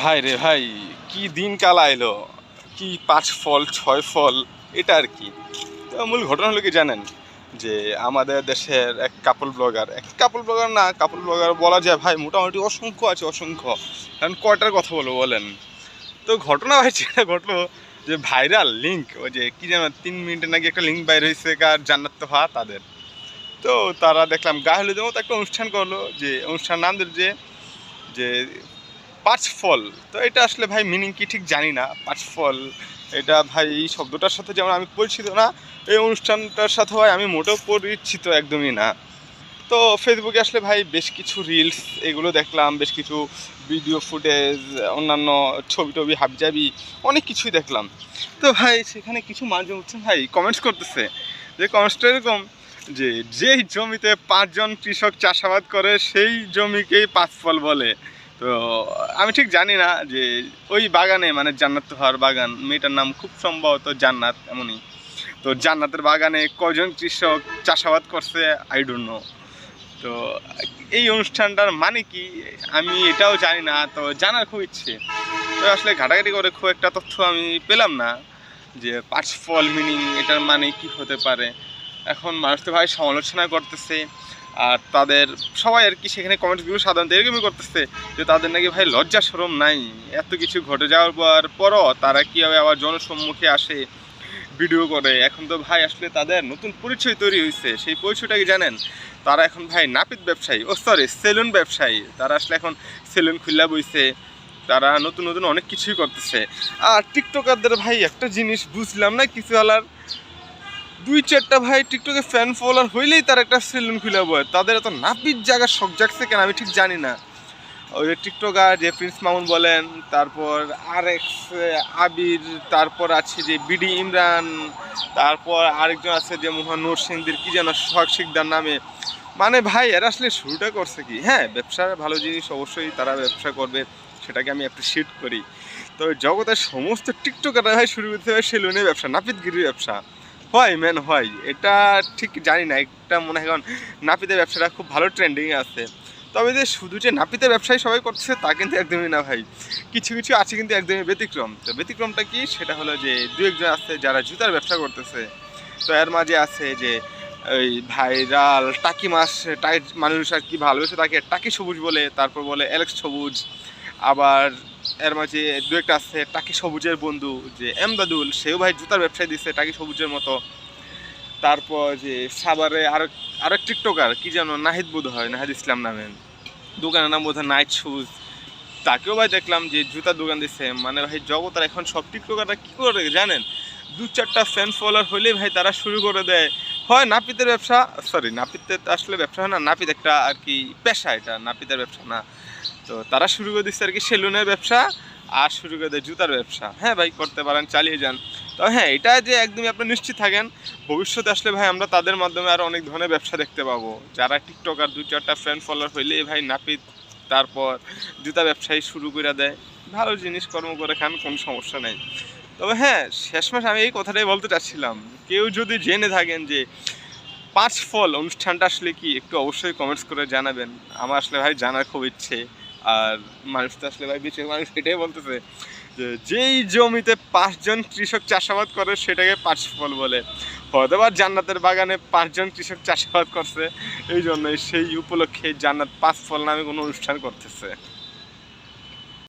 ভাই রে ভাই, কি দিন কাল আইলো? কি পাঁচ ফল, ছয় ফল, এটা আর কি? মূল ঘটনা হলো কি জানেন? যে আমাদের দেশের এক কাপল ব্লগার এক কাপল ব্লগার না কাপল ব্লগার বলা যায় ভাই, মোটামুটি অসংখ্য আছে, অসংখ্য। কারণ কয়টার কথা বলব বলেন? তো ঘটনা ভাই, যেটা ঘটলো যে ভাইরাল লিঙ্ক ওই যে কী যেন তিন মিনিটে নাকি একটা লিঙ্ক বাইর হয়েছে, কার জান্নাত তো হওয়া তাদের। তো তারা দেখলাম, গায়ে হলুদের মতো একটা অনুষ্ঠান করল, যে অনুষ্ঠান নাম দিল যে যে পাঁচ ফল তো এটা আসলে ভাই মিনিং কি ঠিক জানি না। পাঁচ ফল এটা ভাই এই শব্দটার সাথে যেমন আমি পরিচিত না, এই অনুষ্ঠানটার সাথে ভাই আমি মোটেও পরিচিত একদমই না। তো ফেসবুকে আসলে ভাই বেশ কিছু রিলস এগুলো দেখলাম, বেশ কিছু ভিডিও ফুটেজ অন্যান্য ছবি টবি, হাবজাবি, অনেক কিছুই দেখলাম। তো ভাই সেখানে কিছু মানুষ হচ্ছে ভাই কমেন্টস করতেছে। যে কমেন্টসটা এরকম যে, যেই জমিতে পাঁচজন কৃষক চাষাবাদ করে, সেই জমিকেই পাঁচ ফল বলে। তো, আমি ঠিক জানি না যে ওই বাগানে মানে জান্নাত তোহার বাগান, মেয়েটার নাম খুব সম্ভবত জান্নাত, এমনই। তো জান্নাতের বাগানে কজন কৃষক চাষাবাদ করছে আই ডোন্ট নো তো এই অনুষ্ঠানটার মানে কি, আমি এটাও জানি না, তো জানার খুব ইচ্ছে। তো আসলে ঘাটাঘাটি করে খুব একটা তথ্য আমি পেলাম না, যে পাঁচ ফল মিনিং এটার মানে কি হতে পারে। এখন মানুষ তো ভাই সমালোচনা করতেছে, আর তাদের সবাই আর কি সেখানে কমেন্টসগুলো সাধারণত এরকমই করতেছে যে তাদের নাকি ভাই লজ্জা সরম নাই। এত কিছু ঘটে যাওয়ার পর, পরও তারা কীভাবে আবার জনসম্মুখে আসে ভিডিও করে। এখন তো ভাই আসলে তাদের নতুন পরিচয় তৈরি হয়েছে সেই পরিচয়টা কি জানেন? তারা এখন ভাই নাপিত ব্যবসায়ী, ও সরি সেলুন ব্যবসায়ী। তারা আসলে এখন সেলুন খুল্লা বইছে। তারা নতুন নতুন অনেক কিছুই করতেছে। আর টিকটকারদের ভাই একটা জিনিস বুঝলাম না, কিছু আলার দুই চারটা ভাই টিকটকে ফ্যান ফলোয়ার হইলেই তার একটা সেলুন খুলে বয়। তাদের এত নাপিত জায়গা শখ জাগছে কেন আমি ঠিক জানি না। ওই যে টিকটকার, যে প্রিন্স মামুন বলেন, তারপর আর এক্স আবির, তারপর আছে যে বিডি ইমরান, তারপর আরেকজন আছে যে মোহাম্মদ নূর কি যেন শখ শিকদার নামে। মানে ভাই, এরা আসলে শুরুটা করছে কি? হ্যাঁ ব্যবসা ভালো জিনিস অবশ্যই তারা ব্যবসা করবে, সেটাকে আমি অ্যাপ্রিসিয়েট করি। তো জগতের সমস্ত টিকটকাররা ভাই শুরু করতে হবে সেলুনের ব্যবসা, নাপিতগিরির ব্যবসা। হয় ম্যান হয়। এটা ঠিক জানি না, একটা মনে হয় এখন নাপিতের ব্যবসাটা খুব ভালো ট্রেন্ডিংয়ে আছে। তবে যে শুধু যে নাপিতের ব্যবসায়ী সবাই করছে তা কিন্তু একদমই না ভাই। কিছু কিছু আছে কিন্তু একদমই ব্যতিক্রম। তো ব্যতিক্রমটা কি? সেটা হলো যে দু একজন আছে যারা জুতার ব্যবসা করতেছে। তো এর মাঝে আছে যে ওই ভাইরাল টাকি মাছ টাইট মানুষ আর কি ভালোবেসে তাকে টাকি সবুজ বলে, তারপর বলে অ্যালেক্স সবুজ। আবার এর মাঝে দু একটা আছে, টাকি সবুজের বন্ধু, যে এমদাদুল, সেও ভাই জুতার ব্যবসায় দিচ্ছে টাকি সবুজের মতো। তারপর যে সাভারে আরও আরও টিকটকার, কি যেন নাহিদ বোধ হয় নাহিদ ইসলাম নামে। দোকানের নাম বোধ হয় নাইট শুজ। তাকেও ভাই দেখলাম যে জুতার দোকান দিচ্ছে মানে ভাই জগতার এখন সব টিকটকাররা কী করে জানেন? দু চারটা ফ্যান ফলোয়ার হলেই ভাই তারা শুরু করে দেয়। হয় নাপিতের ব্যবসা সরি নাপিতের আসলে ব্যবসা হয় না, নাপিত একটা আর কি পেশা এটা, নাপিতের ব্যবসা না। তো তারা শুরু করে দিচ্ছে আর কি সেলুনের ব্যবসা আর শুরু করে দেয় জুতার ব্যবসা। হ্যাঁ ভাই, করতে পারেন, চালিয়ে যান। তো হ্যাঁ এটা যে একদমই আপনি নিশ্চিত থাকেন, ভবিষ্যতে আসলে ভাই আমরা তাদের মাধ্যমে আরও অনেক ধরনের ব্যবসা দেখতে পাবো। যারা টিকটকার দু চারটা ফ্রেন্ড ফলোয়ার হইলে ভাই নাপিত, তারপর জুতা ব্যবসায়ী শুরু করে দেয়। ভালো জিনিস কর্ম করে খান, কোনো সমস্যা নেই। তবে হ্যাঁ শেষমেশ আমি এই কথাটাই বলতে চাচ্ছিলাম। কেউ যদি জেনে থাকেন যে পাঁচ ফল অনুষ্ঠানটা আসলে কি, একটু অবশ্যই কমেন্টস করে জানাবেন। আমার আসলে ভাই জানার খুব ইচ্ছে। আর মানুষ তো আসলে ভাই বেশি মানুষ এটাই বলতেছে যে, যেই জমিতে পাঁচজন কৃষক চাষাবাদ করে সেটাকে পাঁচ ফল বলে। হয়তো বা জান্নাতের বাগানে পাঁচজন কৃষক চাষাবাদ করছে, এই জন্যই সেই উপলক্ষে জান্নাত পাঁচ ফল নামে কোনো অনুষ্ঠান করতেছে।